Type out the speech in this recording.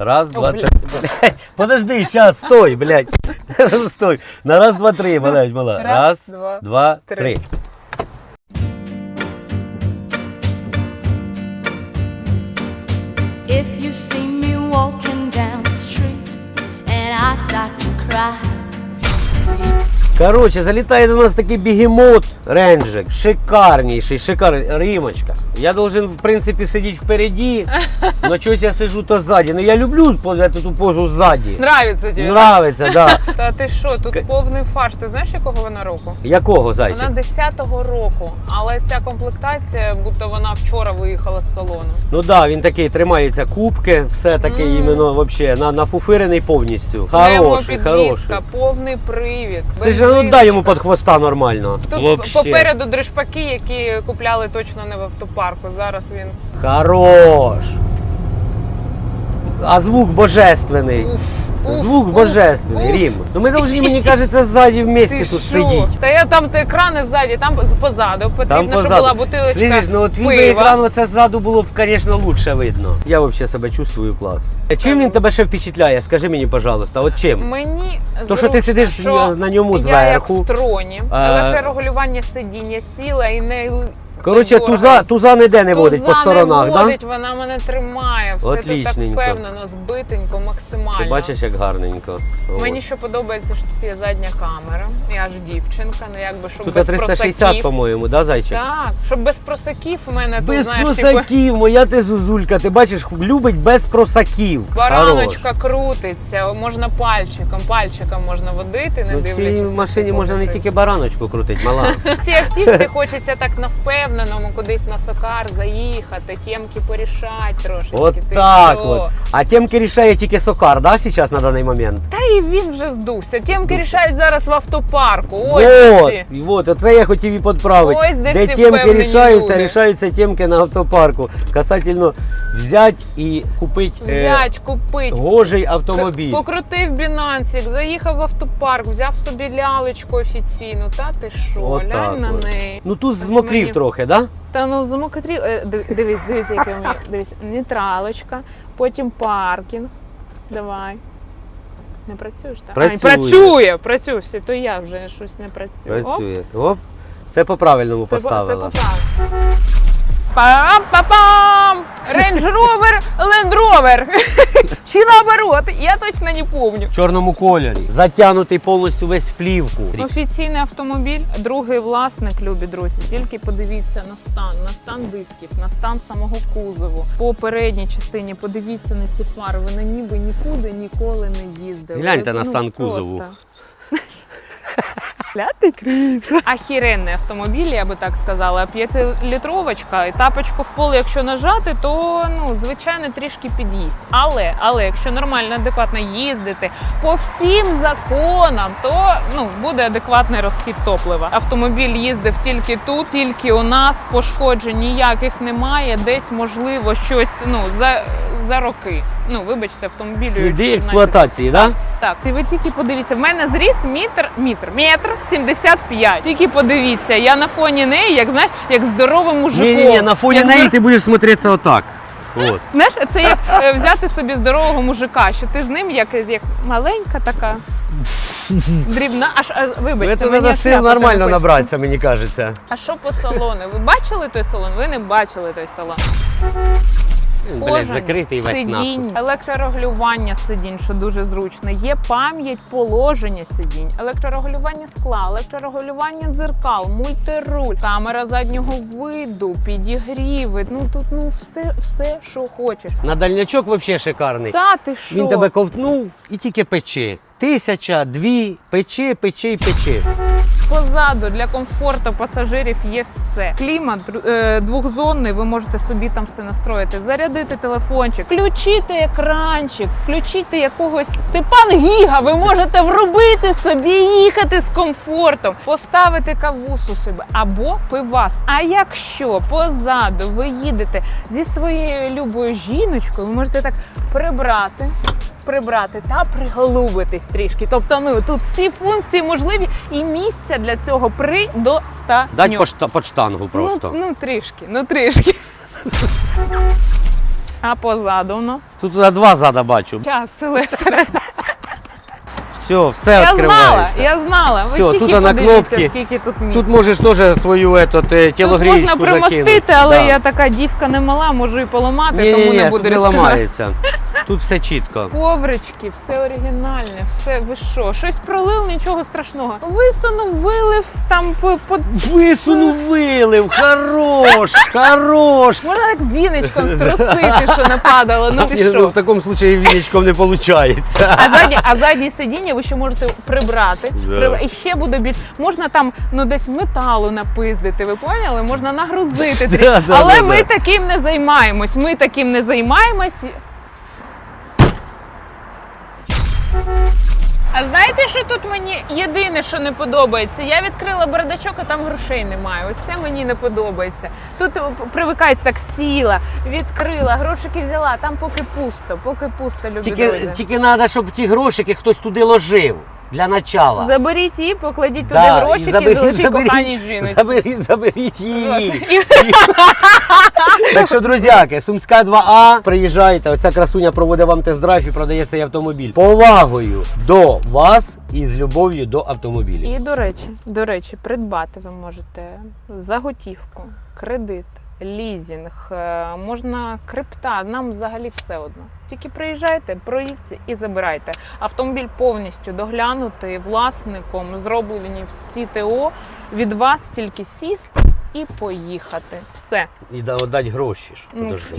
Раз, два, блядь. три. Блядь, Подожди, сейчас, стой, блядь. Стой. На раз, два, три, блядь, мала. Раз, Раз, два, два, три. три. If you see me walking down the street and I start to cry, Короче, залітає до нас такий бігемот Ренджик, шикарніший, шикарний, римочка. Я должен, в принципі, сидіти впереді, но чогось я сиджу то ззаді. Ну я люблю ту позу ззаді. Нравиться тобі? Нравиться, да. Та ти що, тут К- повний фарш. Ти знаєш, якого вона року? Якого зайчик? Вона 10-го року, але ця комплектація, будто вона вчора виїхала з салону. Ну да, він такий тримається кубки, все таке іменно вообще на, нафуфирений повністю. Хороший, хороший. повний привід. Ти ж ну дай йому під хвоста нормально. Тут. Попереду дришпаки, які купляли точно не в автопарку. Зараз він Хорош. А звук божественний. Звук божественний, уф. Рім. Ну ми повинні, мені кажеться, ззаді вместе Ти тут сидіти. Та я там ти екрани ззаді, там позаду. Потрібно, Там щоб позаду. була бутилочка Слышиш, ну от твій екран оце ззаду було б, звісно, лучше видно. Я взагалі себе чувствую клас. Чим він тебе ще впечатляє? Скажи мені, пожалуйста, от чим? Мені То, що ти сидиш що на ньому я зверху. як в троні, А- електрорегулювання сидіння, сіла і не Коротше, туза, туза ніде не водить по сторонах, не так? Да? вона мене тримає, все тут так Отлічненько. впевнено, збитенько, максимально. Ти бачиш, як гарненько. От. Мені що подобається, що тут є задня камера. Я ж дівчинка, ну якби щоб Тут без 360, просаків. по-моєму, да, зайчик? Так, щоб без просаків у мене тут, Без знаєш, типу, просаків, моя ти зузулька, ти бачиш, любить без просаків. бараночка крутиться, можна пальчиком, пальчиком можна водити, не Ну, в дивлячись. цій на машині можна не тільки бараночку крутить, мала. В цій автівці хочеться так на впевненому кудись на сокар заїхати, тємки порішати трошечки. От ти так що? от. А темки рішає тільки сокар, да, зараз на даний момент? Та і він вже здувся. Тємки Здувся. рішають зараз в автопарку. Ось Вот, ці. і от, оце я хотів і підправити. Ось де де всі темки впевнені рішаються, люди. рішаються темки на автопарку. Касательно взяти і купити Взять, купить. гожий автомобіль. Покрутив бінансик, заїхав в автопарк, взяв собі лялечку офіційну. Та ти що, От глянь на от. неї. Ну тут Ось змокрів мені- трохи, да? Та ну замокотрі. е, Дивись, дивись, який у мене. Дивись, нейтралочка, потім паркінг. Давай. Не працюєш так? Працює. А, працює, працює. Все, то я вже щось не працюю. Працює. Оп. Це по-правильному це, по- це поставила. поправ. Пам-па-пам! Range Rover, Land Rover. Чи наоборот, я точно не помню. В чорному кольорі. Затягнутий повністю весь в плівку. Офіційний автомобіль, другий власник, любі друзі. Тільки подивіться на стан, на стан дисків, на стан самого кузову. По передній частині подивіться на ці фари. Вони ніби нікуди ніколи не їздили. Гляньте на Ну, стан кузову. Ляти крізь. Ахіренний автомобіль, я би так сказала. П'ятилітровочка, і тапочку в пол, якщо нажати, то ну звичайно трішки під'їсть. Але але якщо нормально, адекватно їздити по всім законам, то ну буде адекватний розхід топлива. Автомобіль їздив тільки тут, тільки у нас пошкоджень ніяких немає. Десь можливо щось ну за, за роки. Ну вибачте, автомобілю Сліди експлуатації, так? Так, і ви тільки подивіться, в мене зріст метр, метр, метр 75. Тільки подивіться, я на фоні неї, як знаєш, як здоровий мужиком. Ні, ні, ні, на фоні Як неї здор- ти будеш смотреться отак. От. Знаєш, це як е, взяти собі здорового мужика, що ти з ним як, як маленька така. Дрібна, аж, аж вибачте, Це мені аж сил не нормально хочеться. набратися, мені кажеться. А що по салону? Ви бачили той салон? Ви не бачили той салон. Блядь, Кожен закритий весь нахуй. сидінь, електрорегулювання сидінь, що дуже зручно. Є пам'ять положення сидінь, електрорегулювання скла, електрорегулювання дзеркал, мультируль, камера заднього виду, підігріви. Ну тут ну все, все, що хочеш. На дальнячок взагалі шикарний. Та ти що? Він тебе ковтнув і тільки пече. Тисяча, дві, пече, пече і пече. Позаду для комфорту пасажирів є все. Клімат е, двохзонний, ви можете собі там все настроїти, зарядити телефончик, включити екранчик, включити якогось Степан Гіга. Ви можете врубити собі, їхати з комфортом, поставити кавусу собі або пивас. А якщо позаду ви їдете зі своєю любою жіночкою, ви можете так прибрати. Прибрати та приголубитись трішки. Тобто, ну тут всі функції можливі і місця для цього при до ста. шта- по штангу просто. Ну, ну трішки, ну трішки. А позаду у нас. Тут на два зада бачу. Час селектор. Все, все Я знала, я знала. Ви тільки тут на подивіться, кнопки. скільки тут місця. Тут можеш теж свою етот, е, Тут можна примостити, але Да. я така дівка не мала, можу і поламати, тому ні, не ні, буду тут не ризикувати. ламається. Тут все чітко. Коврички, все оригінальне, все ви що? Щось пролив, нічого страшного. Висунув, вилив там по, по... Висунув вилив, хорош, хорош. можна так віночком струсити, що не падало. Ну ти ну, що? в такому случаї віничком не виходить. А задні, а заднє сидіння ви ще можете прибрати. Да. Прибра- І ще буде більш. Можна там ну десь металу напиздити, ви поняли? Можна нагрузити. Да, да, Але да, ми да. таким не займаємось. Ми таким не займаємось. А знаєте, що тут мені єдине, що не подобається? Я відкрила бардачок, а там грошей немає. Ось це мені не подобається. Тут привикається так сіла, відкрила, грошики взяла, там поки пусто, поки пусто, любі Тільки, друзі. тільки треба, щоб ті грошики хтось туди ложив для начала. Заберіть її, покладіть туди Да, і грошики, заберіть- залишіть заберіть- коханій жіночці. Заберіть, заберіть її. Так що, друзяки, Сумська 2А, приїжджайте, оця красуня проводить вам тест-драйв і продає цей автомобіль. Повагою до вас і з любов'ю до автомобілів. І до речі, до речі, придбати ви можете за готівку, кредит, лізінг, е, можна крипта. Нам взагалі все одно. Тільки приїжджайте, проїдьте і забирайте. Автомобіль повністю доглянутий власником, зроблені всі ТО. Від вас тільки сісти і поїхати. Все. І да- дати гроші ж. Ну, Подожди.